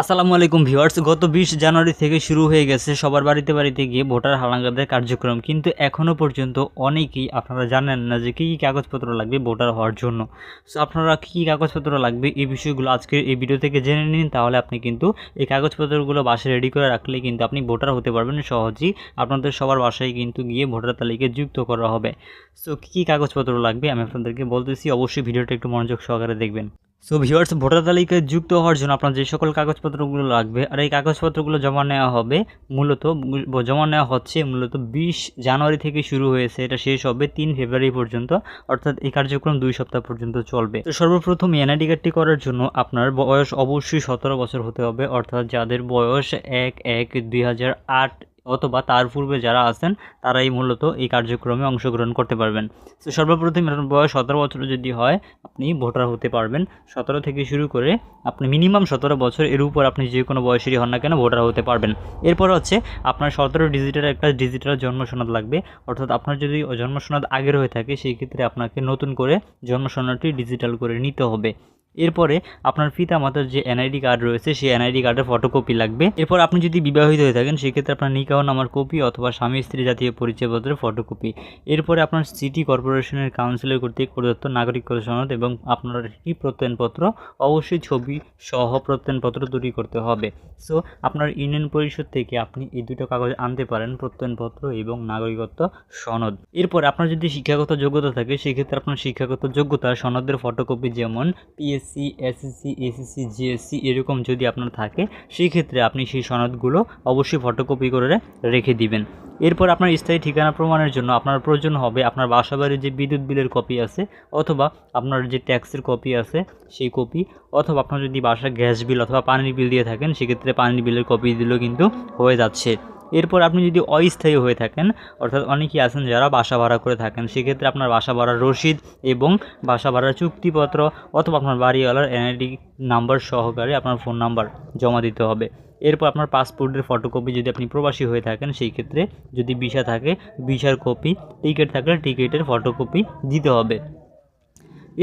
আসসালামু আলাইকুম ভিউয়ার্স, গত বিশ জানুয়ারি থেকে শুরু হয়ে গেছে সবার বাড়িতে বাড়িতে গিয়ে ভোটার হালাঙ্গাদের কার্যক্রম। কিন্তু এখনও পর্যন্ত অনেকেই আপনারা জানেন না যে কী কী কাগজপত্র লাগবে ভোটার হওয়ার জন্য। সো আপনারা কী কী কাগজপত্র লাগবে এই বিষয়গুলো আজকের এই ভিডিও থেকে জেনে নিন, তাহলে আপনি কিন্তু এই কাগজপত্রগুলো বাসায় রেডি করে রাখলে কিন্তু আপনি ভোটার হতে পারবেন সহজেই। আপনাদের সবার বাসায় কিন্তু গিয়ে ভোটার তালিকায় যুক্ত করা হবে। সো কী কী কাগজপত্র লাগবে আমি আপনাদেরকে বলতেছি, অবশ্যই ভিডিওটা একটু মনোযোগ সহকারে দেখবেন। সো ভিউয়ার্স ভোটার তালিকায় যুক্ত হওয়ার জন্য আপনার যে সকল কাগজপত্রগুলো লাগবে, আর এই কাগজপত্রগুলো জমা নেওয়া হবে মূলত জমা নেওয়া হচ্ছে মূলত বিশ জানুয়ারি থেকে শুরু হয়েছে। এটা শেষ হবে তিন ফেব্রুয়ারি পর্যন্ত, অর্থাৎ এই কার্যক্রম দুই সপ্তাহ পর্যন্ত চলবে। তো সর্বপ্রথম এনআইডি কার্ডটি করার জন্য আপনার বয়স অবশ্যই সতেরো বছর হতে হবে, অর্থাৎ যাদের বয়স এক এক দুই অথবা তার পূর্বে যারা আছেন, তারাই মূলত এই কার্যক্রমে অংশগ্রহণ করতে পারবেন। তো সর্বপ্রথম আপনার বয়স সতেরো বছর যদি হয়, আপনি ভোটার হতে পারবেন। সতেরো থেকে শুরু করে আপনি মিনিমাম সতেরো বছর এর উপর আপনি যে কোনো বয়সেরই হন না কেন ভোটার হতে পারবেন। এরপর হচ্ছে আপনার সতেরো ডিজিটের একটা ডিজিটাল জন্ম লাগবে। অর্থাৎ আপনার যদি জন্ম সনদ আগের হয়ে থাকে, সেই ক্ষেত্রে আপনাকে নতুন করে জন্ম সনদটি ডিজিটাল করে নিতে হবে। এরপরে আপনার পিতা মাতার যে এনআইডি কার্ড রয়েছে, সেই এনআইডি কার্ডের ফটোকপি লাগবে। এরপর আপনি যদি বিবাহিত হয়ে থাকেন, সেক্ষেত্রে আপনার নিকাহ নামার কপি অথবা স্বামী স্ত্রী জাতীয় পরিচয়পত্রের ফটোকপি এরপরে আপনার সিটি কর্পোরেশনের কাউন্সিলর কর্তৃক প্রদত্ত নাগরিক সনদ এবং আপনার একটি প্রত্যয়নপত্র, অবশ্যই ছবি সহ প্রত্যয়নপত্র তৈরি করতে হবে। সো আপনার ইউনিয়ন পরিষদ থেকে আপনি এই দুটো কাগজ আনতে পারেন, প্রত্যয়নপত্র এবং নাগরিকত্ব সনদ। এরপর আপনার যদি শিক্ষাগত যোগ্যতা থাকে, সেক্ষেত্রে আপনার শিক্ষাগত যোগ্যতা সনদের ফটোকপি যেমন পিএসসি এসএসসি এসএসসি জিএসসি এরকম যদি আপনার থাকে সেই ক্ষেত্রে আপনি সেই সনদগুলো অবশ্যই ফটোকপি করে রেখে দিবেন। এরপর আপনার স্থায়ী ঠিকানা প্রমাণের জন্য আপনার প্রয়োজন হবে আপনার বাসাবাড়ির যে বিদ্যুৎ বিলের কপি আছে, অথবা আপনার যে ট্যাক্সের কপি আছে, সেই কপি অথবা আপনার যদি বাসায় গ্যাস বিল অথবা পানির বিল দিয়ে থাকেন, সেক্ষেত্রে পানির বিলের কপি দিলেও কিন্তু হয়ে যাচ্ছে। এরপর আপনি যদি অস্থায়ী হয়ে থাকেন, অর্থাৎ অনেকেই আছেন যারা বাসা ভাড়া করে থাকেন, সেক্ষেত্রে আপনার বাসা ভাড়ার রসিদ এবং বাসা ভাড়ার চুক্তিপত্র অথবা আপনার বাড়িওয়ালার এনআইডি নাম্বার সহকারে আপনার ফোন নাম্বার জমা দিতে হবে। এরপর আপনার পাসপোর্টের ফটোকপি যদি আপনি প্রবাসী হয়ে থাকেন সেই ক্ষেত্রে যদি ভিসা থাকে ভিসার কপি টিকিট থাকলে টিকিটের ফটোকপি দিতে হবে।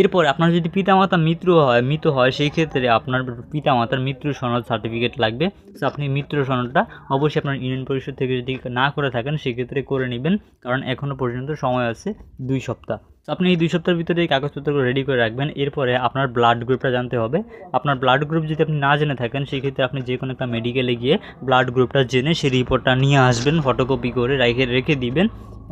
এরপর আপনার যদি পিতামাতা মৃত্যু হয় মৃত হয়, সেই ক্ষেত্রে আপনার পিতামাতার মৃত্যু সনদ সার্টিফিকেট লাগবে। তো আপনি মৃত্যু সনদটা অবশ্যই আপনার ইউনিয়ন পরিষদ থেকে যদি না করে থাকেন, সেক্ষেত্রে করে নেবেন। কারণ এখনও পর্যন্ত সময় আছে দুই সপ্তাহ। তো আপনি এই দুই সপ্তাহের ভিতরে এই কাগজপত্রগুলো রেডি করে রাখবেন। এরপরে আপনার ব্লাড গ্রুপটা জানতে হবে। আপনার ব্লাড গ্রুপ যদি আপনি না জেনে থাকেন, সেক্ষেত্রে আপনি যে কোনো একটা মেডিকেলে গিয়ে ব্লাড গ্রুপটা জেনে সেই রিপোর্টটা নিয়ে আসবেন ফটোকপি করে রেখে রেখে দিবেন।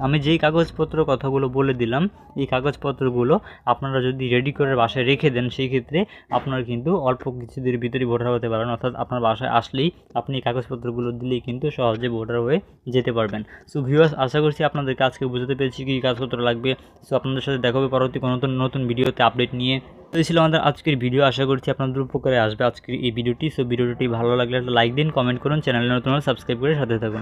আমি যেই কাগজপত্র কথাগুলো বলে দিলাম, এই কাগজপত্রগুলো আপনারা যদি রেডি করে বাসায় রেখে দেন, সেই ক্ষেত্রে আপনারা কিন্তু অল্প কিছুদিনের ভিতরেই ভোটার হতে পারেন। অর্থাৎ আপনার বাসায় আসলেই আপনি এই কাগজপত্রগুলো দিলেই কিন্তু সহজে ভোটার হয়ে যেতে পারবেন। সো ভিউয়ার্স আশা করছি আপনাদের কাজকে বুঝতে পেরেছি কী কাগজপত্র লাগবে। সো আপনাদের সাথে দেখা হবে পরবর্তী কোনো নতুন নতুন ভিডিওতে আপডেট নিয়ে। তো এই ছিল আমাদের আজকের ভিডিও আশা করছি আপনাদের উপকারে আসবে আজকের এই ভিডিওটি সো ভিডিওটি ভালো লাগলে একটা লাইক দিন কমেন্ট করুন চ্যানেলে নতুন সাবস্ক্রাইব করে সাথে থাকুন।